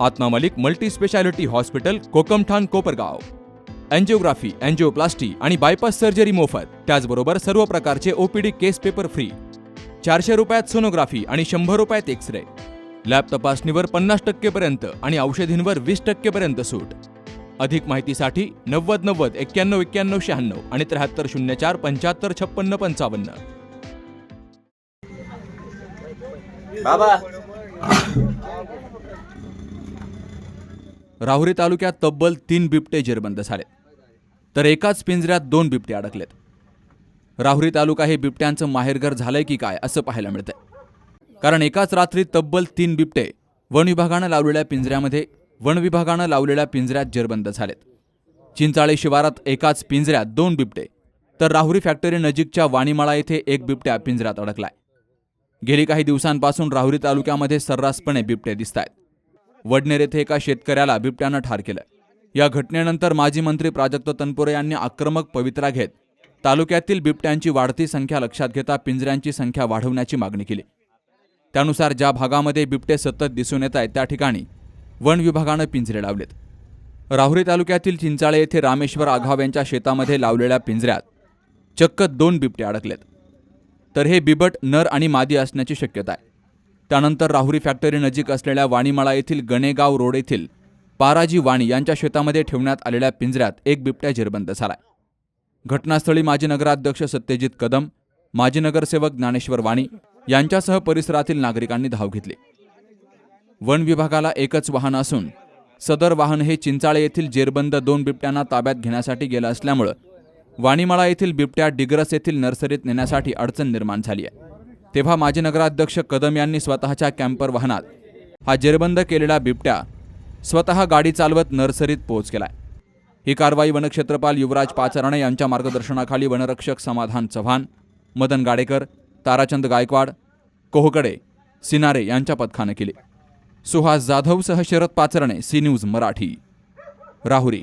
Atma Malik multi speciality hospital Kokamthan Kopargaon. Angiography angioplasty आणि bypass surgery मोफत. त्याचबरोबर सर्व प्रकारचे ओपीडी केस पेपर फ्री चारशे रुपयात सोनोग्राफी आणि शंभर रुपयात एक्स रे लॅब तपासणीवर पन्नास टक्केपर्यंत आणि औषधींवर वीस टक्केपर्यंत सूट. अधिक माहितीसाठी नव्वद नव्वद एक्क्याण्णव एक्क्याण्णव शहाण्णव आणि त्र्याहत्तर शून्य चार पंच्याहत्तर छप्पन्न पंचावन्न. बाबा. राहुरी तालुक्यात तब्बल तीन बिबटे जेरबंद झाले. तर एकाच पिंजऱ्यात दोन बिबटे अडकलेत. राहुरी तालुका हे बिबट्यांचं माहेरघर झालंय की काय असं पाहायला मिळतंय. कारण एकाच रात्री तब्बल तीन बिबटे वन विभागानं लावलेल्या पिंजऱ्यामध्ये वन विभागानं लावलेल्या पिंजऱ्यात जेरबंद झालेत. चिंचाळे शिवारात एकाच पिंजऱ्यात दोन बिबटे तर राहुरी फॅक्टरी नजीकच्या वाणीमाळा येथे एक बिबट्या पिंजऱ्यात अडकलाय. गेली काही दिवसांपासून राहुरी तालुक्यामध्ये सर्रासपणे बिबटे दिसत आहेत वडनेर येथे एका शेतकऱ्याला बिबट्यानं ठार केलं. या घटनेनंतर माजी मंत्री प्राजक्त तनपुरे यांनी आक्रमक पवित्रा घेत तालुक्यातील बिबट्यांची वाढती संख्या लक्षात घेता पिंजऱ्यांची संख्या वाढवण्याची मागणी केली. त्यानुसार ज्या भागामध्ये बिबटे सतत दिसून येत आहेत त्या ठिकाणी वन विभागानं पिंजरे लावलेत. राहुरी तालुक्यातील चिंचाळे येथे रामेश्वर आघाव यांच्या शेतामध्ये लावलेल्या पिंजऱ्यात चक्क दोन बिबटे अडकलेत. तर हे बिबट नर आणि मादी असण्याची शक्यता आहे. त्यानंतर राहुरी फॅक्टरी नजीक असलेल्या वाणीमाळा येथील गणेगाव रोड येथील पाराजी वाणी यांच्या शेतामध्ये ठेवण्यात आलेल्या पिंजऱ्यात एक बिबट्या जेरबंद झालाय. घटनास्थळी माजी नगराध्यक्ष सत्यजित कदम माजी नगरसेवक ज्ञानेश्वर वाणी यांच्यासह परिसरातील नागरिकांनी धाव घेतली. वन विभागाला एकच वाहन असून सदर वाहन हे चिंचाळे येथील जेरबंद दोन बिबट्यांना ताब्यात घेण्यासाठी गेलं असल्यामुळं वाणीमाळा येथील बिबट्या डिग्रस येथील नर्सरीत नेण्यासाठी अडचण निर्माण झाली आहे. तेव्हा माजी नगराध्यक्ष कदम यांनी स्वतःच्या कॅम्पर वाहनात हा जेरबंद केलेला बिबट्या स्वतः गाडी चालवत नर्सरीत पोहोच केलाय ही कारवाई वनक्षेत्रपाल युवराज पाचरणे यांच्या मार्गदर्शनाखाली वनरक्षक समाधान चव्हाण मदन गाडेकर ताराचंद गायकवाड कोहकडे सिनारे यांच्या पथकानं केली. सुहास जाधवसह शरद पाचरणे सी न्यूज मराठी. राहुरी.